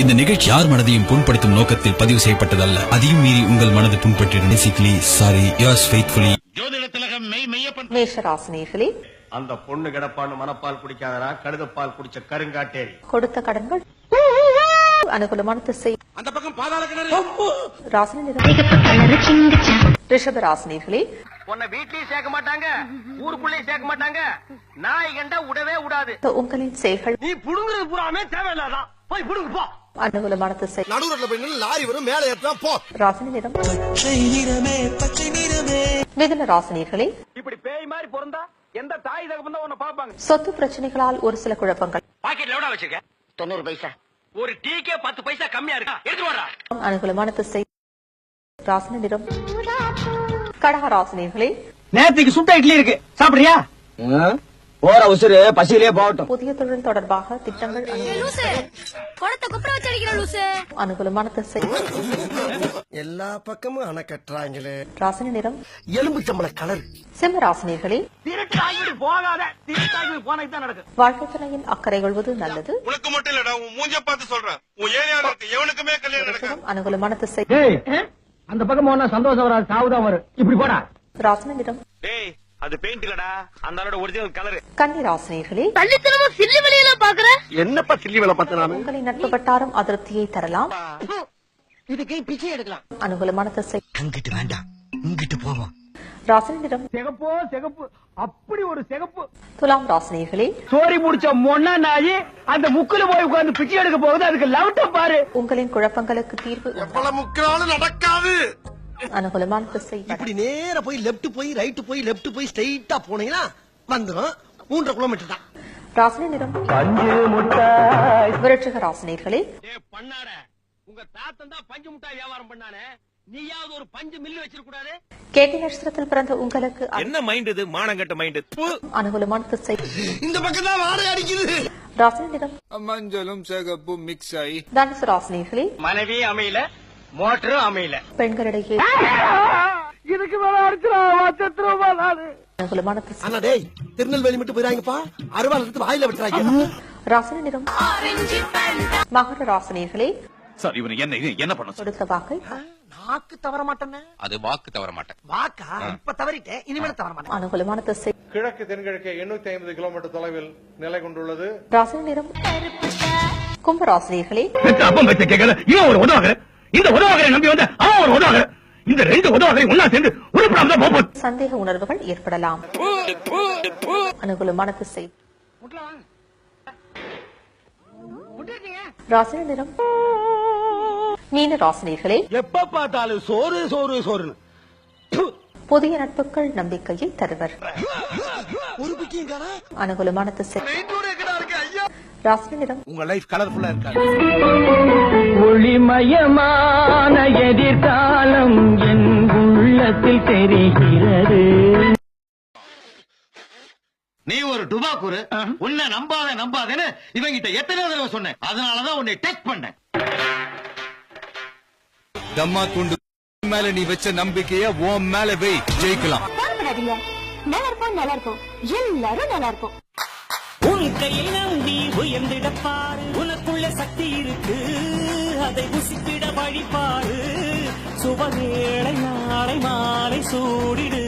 இந்த நிகழ்ச்சி யார் மனதையும் புண்படுத்தும் நோக்கத்தில் பதிவு செய்யப்பட்டதல்ல. அதையும் மீறி உங்கள் மனது புண்பட்டிருந்த பேசிக்கலி சாரி யோர்ஸ் ஃபெய்த்ஃபுல்லி ஜோதிட திலகம் மெய் மெய்யப்பன் மேஷராசினியர்களே அந்த பொண்ணு கிடப்பான்னு மனப்பால் குடிக்காதனா கழுதப்பால் குடிச்ச கருங்காட்டேரி. கொடுத்த கடன்கள் அனுகூலமான திசை. அந்த பக்கம் பாதாள கிணறு. ராசினி நிறம் ரிஷப ராசினியர்களே உன்னை வீட்லயும் சேர்க்க மாட்டாங்க ஊருக்குள்ளேயும் சேர்க்க மாட்டாங்க. நாய் கண்டா விடவே விடாது உங்களின் செயல்கள். நீ புடுங்குறது பூராமே தேவையில்லாதான். போய் புடுங்கு போ. அனுகூலமான திசை லாரி வரும் மேலே ஏற்றா போ. ராசினி நிறம். மிதுன ராசினியர்களே இப்படி பேய் மாதிரி பிறந்தா எந்த தாய் தகப்பன் தான் உன்னை பாப்பாங்க சொத்து பிரச்சனைகளால் ஒரு சில குழப்பங்கள். பாக்கெட்ல எவ்வளவு வச்சிருக்க? தொண்ணூறு பைசா. ஒரு டீக்கே பத்து பைசா கம்மியா இருக்கா? எடுத்து வரா அனுகூலமான திசை ராசினி நிறம். கடக ராசினியர்களே நேத்துக்கு சுட்ட இட்லி இருக்கு. சாப்பிடுறியா? போற உசுறு பசியிலே போகட்டும். புதிய தொழில் தொடர்பாக திட்டங்கள் அனுகூலமான திசை. எல்லா பக்கமும் அணை கட்டுறாங்களே. ராசினி நிறம். எலும்பு சம்பள கலர். சிம்ம ராசினியர்களே வாழ்க்கை துணையின் அக்கறை கொள்வது நல்லது. உனக்கு மட்டும் இல்லடா உன் மூஞ்ச பார்த்து சொல்றேன். உன் ஏரியால இருக்கு எவனுக்குமே கல்யாணம் அனுகூலமான திசை. அந்த பக்கம் போனா சந்தோஷம் வராது சாவுதான் வரும். இப்படி போடா. ராசினி நிறம். டேய் அது பெயிண்ட் இல்லடா. அந்த ஆளோட ஒரிஜினல் கலர் கன்னி ராசினியர்களே தள்ளித்தனமா சில்லி வெளியில பாக்குற? என்னப்பா சில்லி வேலை பார்த்து நானு? உங்களின் நட்பு வட்டாரம் அதிருப்தியை தரலாம். இதுக்கு பிச்சை எடுக்கலாம். அனுகூலமான திசை. அங்கிட்டு வேண்டாம். இங்கிட்டு போவோம். ராசினி நிறம் சிகப்போ சிகப்பு. அப்படி ஒரு சிகப்பு. துலாம் ராசினியர்களே சோரி முடிச்ச மொன்னா நாயி அந்த முக்குல போய் உட்கார்ந்து பிச்சை எடுக்க போகுது. அதுக்கு லவுட்டம் பாரு. உங்களின் குழப்பங்களுக்கு தீர்வு பல முக்கினாலும் நடக்காது. அனுகூலமான. இப்படி நேரா போய் லெஃப்ட் போய் ரைட் போய் லெஃப்ட் போய் ஸ்ட்ரைட்டா போனீங்கன்னா வந்துரும். மூன்றரை கிலோமீட்டர் தான். ராசினி நிறம். விருட்சிக ராசினியர்களே ஏ பண்ணார உங்க தாத்தன் தான் பஞ்சு முட்டாய் வியாபாரம் பண்ணானே. நீயாவது ஒரு பஞ்சு மில்லு வச்சிருக்க கூடாது? கேட்டி நட்சத்திரத்தில் பிறந்த உங்களுக்கு என்ன மைண்ட் இது? மானங்கட்ட மைண்ட் அனுகூலமான திசை. இந்த பக்கம் தான் வாடகை அடிக்குது. ராசினி நிறம். மஞ்சளும் சிகப்பும் மிக்ஸ் ஆகி தனுசு ராசினியர்களே மனைவி அமையல. மோட்டரும் அமையல. பெண்களிடையே. இதுக்கு மேல டேய் திருநெல்வேலி மட்டும் போயிராங்கப்பா அருவாள் எடுத்து வாயில விட்டுறாங்க ராசினி நிறம். மகர ராசினியர்களே. சார் இவன் என்ன என்ன பண்ண கொடுத்த வாக்கை. நாக்கு தவற மாட்டேன்னு அது வாக்கு தவற மாட்டேன். வாக்கா? இப்ப தவறிட்டேன் இனிமேல் தவற மாட்டேன். அனுகூலமான திசை கிழக்கு தென்கிழக்கு எண்ணூத்தி ஐம்பது கிலோமீட்டர் தொலைவில் நிலை கொண்டுள்ளது. ராசினி நிறம். கும்ப ராசினியர்களே அப்பம் வச்ச கேட்கல இவன் ஒரு உதவாக இந்த உதவாகரை நம்பி வந்த அவன் ஒரு உதவாக இந்த ரெண்டு உதவாகரை ஒன்னா சேர்ந்து உருப்படாம போகும் சந்தேக உணர்வுகள் ஏற்படலாம். அனுகூலமான திசை. ராசினி நிறம். மீன ராசினியர்களே. எப்ப பார்த்தாலும் சோறு சோறு ப்பு. புதிய நட்புகள் நம்பிக்கையை தருவர். ஒரு பிக்கியும் காணா அனுகூலமான திசை. ராசினி நிறம் உங்க லைஃப் கலர்ஃபுல்லா இருக்காது. ஒளிமயமான எதிர்காலம் என் உள்ளத்தில் தெரிகிறது. நீ ஒரு டுபாக்கூரு உன்னை நம்பாத நம்பாதேன்னு இவங்கிட்ட எத்தனை தடவை சொன்னேன். அதனாலதான் உன்னை டெஸ்ட் பண்ணேன். தம்மா துண்டு மேல நீ வச்ச நம்பிக்கைய உன் மேல வை. ஜெயிக்கலாம். நல்லா இருப்போம் நல்லா இருக்கும். எல்லாரும் நல்லா இருப்போம் உன் கையை நம்பி உயர்ந்திடப்பாரு. உனக்குள்ள சக்தி இருக்கு. அதை உசிப்பிட வழிபாடு சுபவேளை நாளை மாலை சூடிடு.